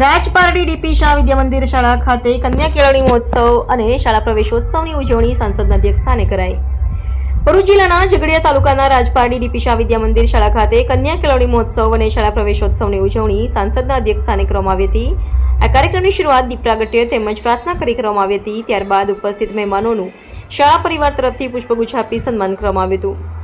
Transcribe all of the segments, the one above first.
Rajpardi DP Shah વિદ્યા શાળા ખાતે કન્યા કેળવણી મહોત્સવ અને શાળા પ્રવેશોત્સવની ઉજવણી સાંસદના અધ્યક્ષ સ્થાને કરાઈ. ભરૂચ જિલ્લાના ઝઘડિયા તાલુકાના રાજપારડી ડીપી શાહ વિદ્યા શાળા ખાતે કન્યા કેળવણી મહોત્સવ અને શાળા પ્રવેશોત્સવની ઉજવણી સાંસદના અધ્યક્ષ સ્થાને કરવામાં આવી હતી. આ કાર્યક્રમની શરૂઆત દીપરાગટ્ય તેમજ પ્રાર્થના કરી કરવામાં આવી હતી. ત્યારબાદ ઉપસ્થિત મહેમાનોનું શાળા પરિવાર તરફથી પુષ્પગુચ્છ આપી સન્માન કરવામાં આવ્યું હતું.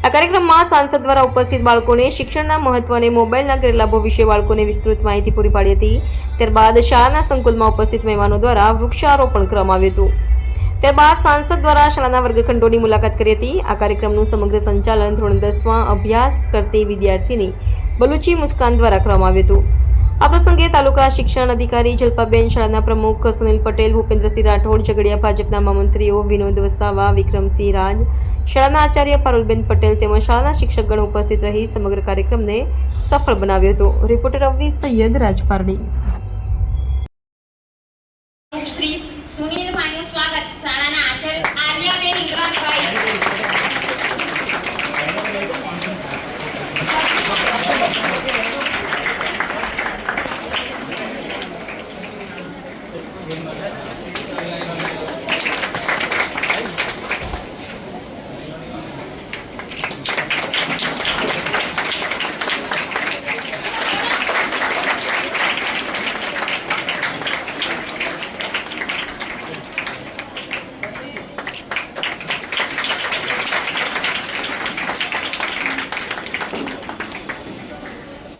આ કાર્યક્રમમાં સાંસદ દ્વારા ઉપસ્થિત બાળકોને શિક્ષણના મહત્વ અને મોબાઈલના ગેરલાભો વિશે બાળકોને વિસ્તૃત માહિતી પૂરી પાડી હતી. ત્યારબાદ શાળાના સંકુલમાં ઉપસ્થિત મહેમાનો દ્વારા વૃક્ષારોપણ કરવામાં આવ્યું હતું. ત્યારબાદ સાંસદ દ્વારા શાળાના વર્ગખંડોની મુલાકાત કરી હતી. આ કાર્યક્રમનું સમગ્ર સંચાલન ધોરણ દસમાં અભ્યાસ કરતી વિદ્યાર્થીની બલુચી મુસ્કાન દ્વારા કરવામાં આવ્યું હતું. આ પ્રસંગે તાલુકા શિક્ષણ અધિકારી જલ્પાબેન શાળાના પ્રમુખ સુનિલ પટેલ, ભૂપેન્દ્રસિંહ રાઠોડ, ઝઘડિયા ભાજપના મહામંત્રીઓ વિનોદ વસાવા, વિક્રમસિંહ રાજ, શાળાના આચાર્ય પારુલબેન પટેલ તેમજ શાળાના શિક્ષકગણ ઉપસ્થિત રહી સમગ્ર કાર્યક્રમને સફળ બનાવ્યો હતો. રિપોર્ટર અવી સૈયદ, રાજપારડી. શ્રી સુનિલ ભાઈનું સ્વાગત શાળાના આચાર્ય આર્યાબેન ઇન્દ્રાજભાઈ